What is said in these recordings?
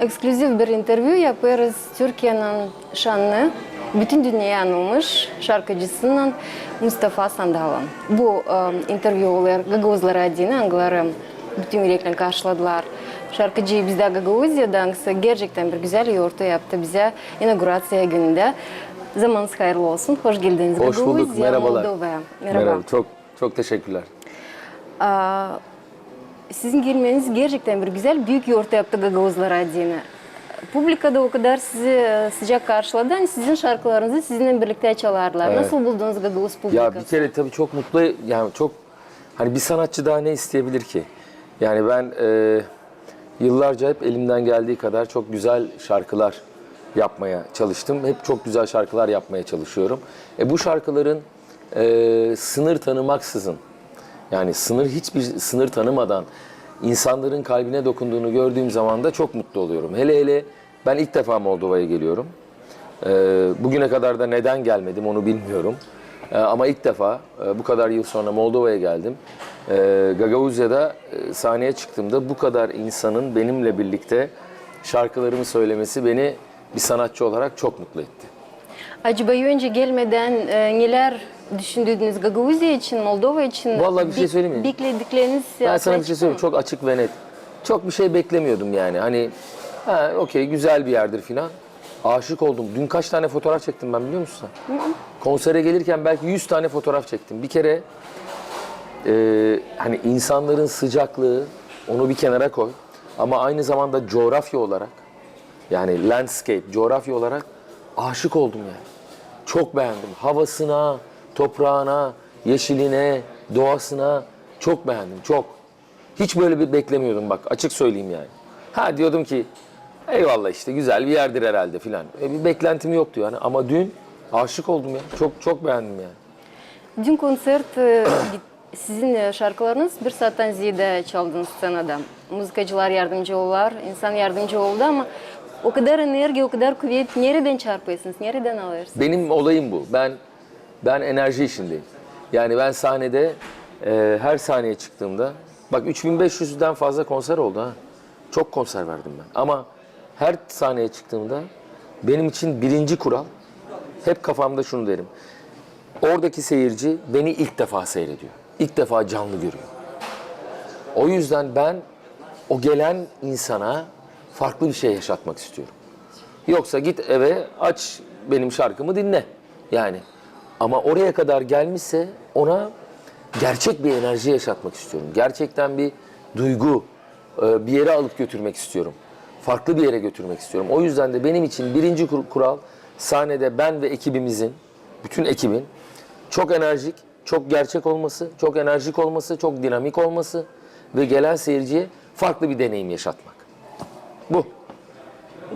Ekskluzif bir interview yaparız Türkiye'nin şanlı, bütün dünyaya anılmış şarkıcısının Mustafa Sandal'ın. Bu e, interview'lar Gagavuzlar adına Anglarım bütün yürekle karşıladılar. Şarkıcı bizde Gagavuzya'dan gerçekten bir güzel yoğurtu yaptı bize inaugurasya gününde. Zamanınız hayırlı olsun. Hoş geldiniz Hoş bulduk. Gagavuzya, Merhabalar. Moldova'ya. Merhaba. Çok çok teşekkürler. Aa, sizin gelmeniz gerçekten bir güzel büyük yoğurt yaptı Gagavuzlar adına. Publikada o kadar sizi e, sıcak karşıladı. Hani sizin şarkılarınızı sizinle birlikte çalarlar. Evet. Nasıl buldunuz Gagavuz publikası? Ya bir kere tabii çok mutlu yani çok hani bir sanatçı daha ne isteyebilir ki? Yani ben e, yıllarca hep elimden geldiği kadar çok güzel şarkılar yapmaya çalıştım. Hep çok güzel şarkılar yapmaya çalışıyorum. E, bu şarkıların e, sınır tanımaksızın yani sınır hiçbir sınır tanımadan insanların kalbine dokunduğunu gördüğüm zaman da çok mutlu oluyorum. Hele hele ben ilk defa Moldova'ya geliyorum. Ee, bugüne kadar da neden gelmedim onu bilmiyorum. Ee, ama ilk defa e, bu kadar yıl sonra Moldova'ya geldim. Ee, Gagavuzya'da e, sahneye çıktığımda bu kadar insanın benimle birlikte şarkılarımı söylemesi beni bir sanatçı olarak çok mutlu etti. Acaba önce gelmeden e, neler düşündünüz Gagavuzya için, Moldova için? Vallahi bir şey söyleyeyim mi? Bekledikleriniz Ben sana bir şey söyleyeyim çok açık ve net. Çok bir şey beklemiyordum yani. Hani ha okey güzel bir yerdir filan. Aşık oldum. Dün kaç tane fotoğraf çektim ben biliyor musun sen? Konsere gelirken belki 100 tane fotoğraf çektim. Bir kere e, hani insanların sıcaklığı onu bir kenara koy. Ama aynı zamanda coğrafya olarak yani landscape, coğrafya olarak aşık oldum yani. Çok beğendim. Havasına, toprağına, yeşiline, doğasına çok beğendim. Çok. Hiç böyle bir beklemiyordum bak açık söyleyeyim yani. Ha diyordum ki eyvallah işte güzel bir yerdir herhalde filan. E, bir beklentim yoktu yani ama dün aşık oldum ya. Çok çok beğendim yani. Dün konsert e, sizin e, şarkılarınız bir saatten ziyade çaldınız scenada. Müzikacılar yardımcı oldular, insan yardımcı oldu ama o kadar enerji, o kadar kuvvet nereden çarpıyorsunuz, nereden alıyorsunuz? Benim olayım bu. Ben ben enerji işindeyim. Yani ben sahnede e, her sahneye çıktığımda bak 3500'den fazla konser oldu ha. Çok konser verdim ben. Ama her sahneye çıktığımda benim için birinci kural hep kafamda şunu derim. Oradaki seyirci beni ilk defa seyrediyor. İlk defa canlı görüyor. O yüzden ben o gelen insana farklı bir şey yaşatmak istiyorum. Yoksa git eve aç benim şarkımı dinle. Yani ama oraya kadar gelmişse ona gerçek bir enerji yaşatmak istiyorum. Gerçekten bir duygu e, bir yere alıp götürmek istiyorum. Farklı bir yere götürmek istiyorum. O yüzden de benim için birinci kur- kural sahnede ben ve ekibimizin, bütün ekibin çok enerjik, çok gerçek olması, çok enerjik olması, çok dinamik olması ve gelen seyirciye farklı bir deneyim yaşatmak. Bu.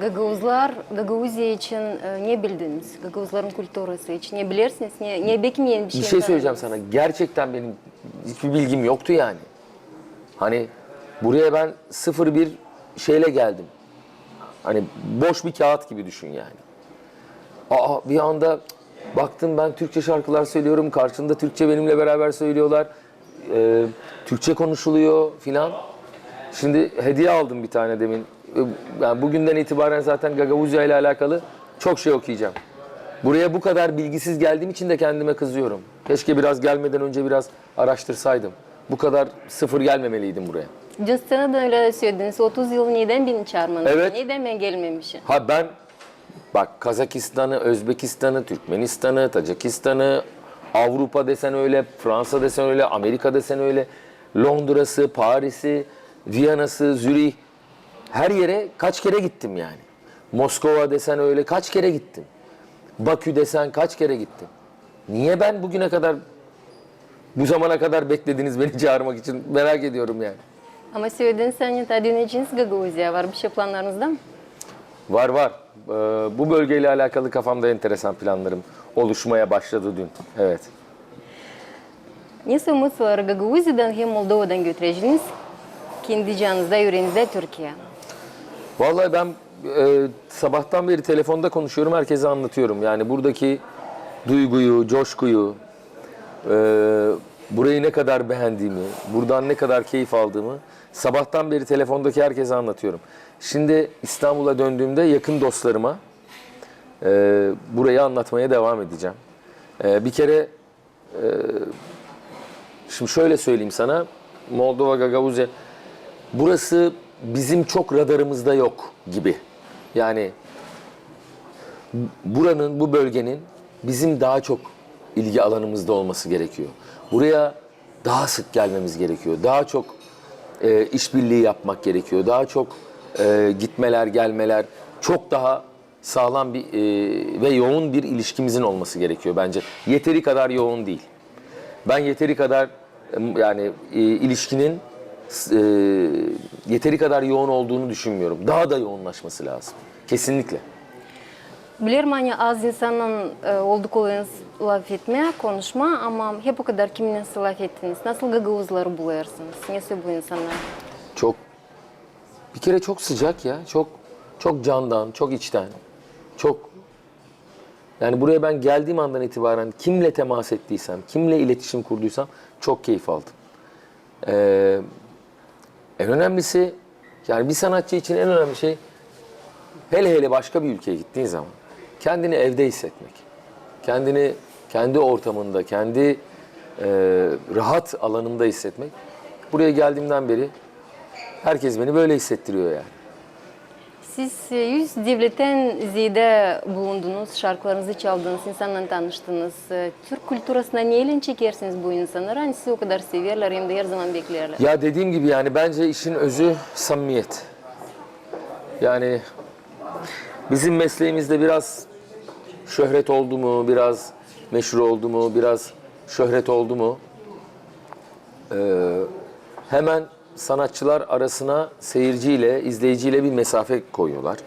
Gagavuzlar, Gagavuzya için e, ne bildiniz? Gagavuzların kültürüsü için ne bilirsiniz? Ne, ne beklemeyen bir şey Bir şey söyleyeceğim sana. Gerçekten benim hiçbir bilgim yoktu yani. Hani buraya ben sıfır bir şeyle geldim. Hani boş bir kağıt gibi düşün yani. Aa bir anda baktım ben Türkçe şarkılar söylüyorum. Karşında Türkçe benimle beraber söylüyorlar. Ee, Türkçe konuşuluyor filan. Şimdi hediye aldım bir tane demin. Ee, Yani bugünden itibaren zaten Gagavuzya ile alakalı çok şey okuyacağım. Buraya bu kadar bilgisiz geldiğim için de kendime kızıyorum. Keşke biraz gelmeden önce biraz araştırsaydım. Bu kadar sıfır gelmemeliydim buraya. Dün scenada öyle söylediniz. 30 yıl neden beni çağırmadınız? Evet. Neden ben gelmemişim? Ha ben bak Kazakistan'ı, Özbekistan'ı, Türkmenistan'ı, Tacikistan'ı, Avrupa desen öyle, Fransa desen öyle, Amerika desen öyle, Londra'sı, Paris'i, Viyana'sı, Zürih her yere kaç kere gittim yani. Moskova desen öyle kaç kere gittim. Bakü desen kaç kere gittim. Niye ben bugüne kadar bu zamana kadar beklediniz beni çağırmak için merak ediyorum yani. Ama Siveden Sanit Adinecins Gagavuzya var. Bir şey planlarınızda mı? Var var. Ee, bu bölgeyle alakalı kafamda enteresan planlarım oluşmaya başladı dün. Evet. Nesi umut var Gagavuzya'dan hem Moldova'dan götüreceğiniz? Kendi canınızda, yüreğinizde Türkiye. Vallahi ben e, sabahtan beri telefonda konuşuyorum, herkese anlatıyorum. Yani buradaki duyguyu, coşkuyu, e, burayı ne kadar beğendiğimi, buradan ne kadar keyif aldığımı sabahtan beri telefondaki herkese anlatıyorum. Şimdi İstanbul'a döndüğümde yakın dostlarıma e, burayı anlatmaya devam edeceğim. E, bir kere e, şimdi şöyle söyleyeyim sana. Moldova Gagavuzya burası bizim çok radarımızda yok gibi. Yani buranın, bu bölgenin bizim daha çok ilgi alanımızda olması gerekiyor. Buraya daha sık gelmemiz gerekiyor. Daha çok e, işbirliği yapmak gerekiyor. Daha çok e, gitmeler, gelmeler, çok daha sağlam bir e, ve yoğun bir ilişkimizin olması gerekiyor bence. Yeteri kadar yoğun değil. Ben yeteri kadar yani e, ilişkinin e, yeteri kadar yoğun olduğunu düşünmüyorum. Daha da yoğunlaşması lazım. Kesinlikle. Bilirim hani az insanın e, olduklarınız laf etmeye, konuşma ama hep o kadar kiminle laf ettiniz. Nasıl Gagavuzları buluyorsunuz? Nesi bu insanlar? Çok bir kere çok sıcak ya. Çok çok candan, çok içten. Çok yani buraya ben geldiğim andan itibaren kimle temas ettiysem, kimle iletişim kurduysam çok keyif aldım. Ee, en önemlisi yani bir sanatçı için en önemli şey hele hele başka bir ülkeye gittiğin zaman kendini evde hissetmek. Kendini kendi ortamında, kendi e, rahat alanında hissetmek. Buraya geldiğimden beri herkes beni böyle hissettiriyor yani. Siz e, yüz devletten ziyade bulundunuz, şarkılarınızı çaldınız, insanla tanıştınız. E, Türk kültürasına neyle çekersiniz bu insanları? Hani sizi o kadar severler hem de her zaman beklerler. Ya dediğim gibi yani bence işin özü samimiyet. Yani bizim mesleğimizde biraz şöhret oldu mu, biraz meşhur oldu mu, biraz şöhret oldu mu ee, hemen sanatçılar arasına seyirciyle, izleyiciyle bir mesafe koyuyorlar.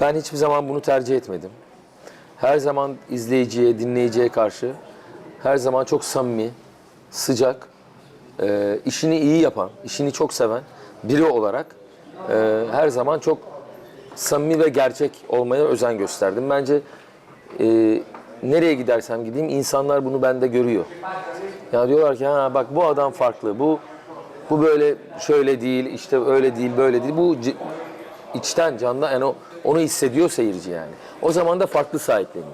Ben hiçbir zaman bunu tercih etmedim. Her zaman izleyiciye, dinleyiciye karşı her zaman çok samimi, sıcak, e, işini iyi yapan, işini çok seven biri olarak e, her zaman çok samimi ve gerçek olmaya özen gösterdim. Bence e, nereye gidersem gideyim insanlar bunu bende görüyor. Ya diyorlar ki ha bak bu adam farklı, bu bu böyle şöyle değil, işte öyle değil, böyle değil. Bu içten, candan yani onu hissediyor seyirci yani. O zaman da farklı sahipleniyor.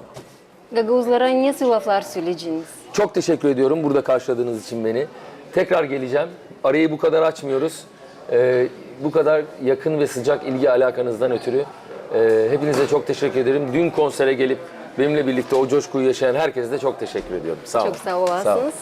Gagavuzlara nasıl laflar söyleyeceksiniz? Çok teşekkür ediyorum burada karşıladığınız için beni. Tekrar geleceğim. Arayı bu kadar açmıyoruz. Ee, bu kadar yakın ve sıcak ilgi alakanızdan ötürü e, hepinize çok teşekkür ederim. Dün konsere gelip benimle birlikte o coşkuyu yaşayan herkese de çok teşekkür ediyorum. Sağ olun. Çok sağ olasınız.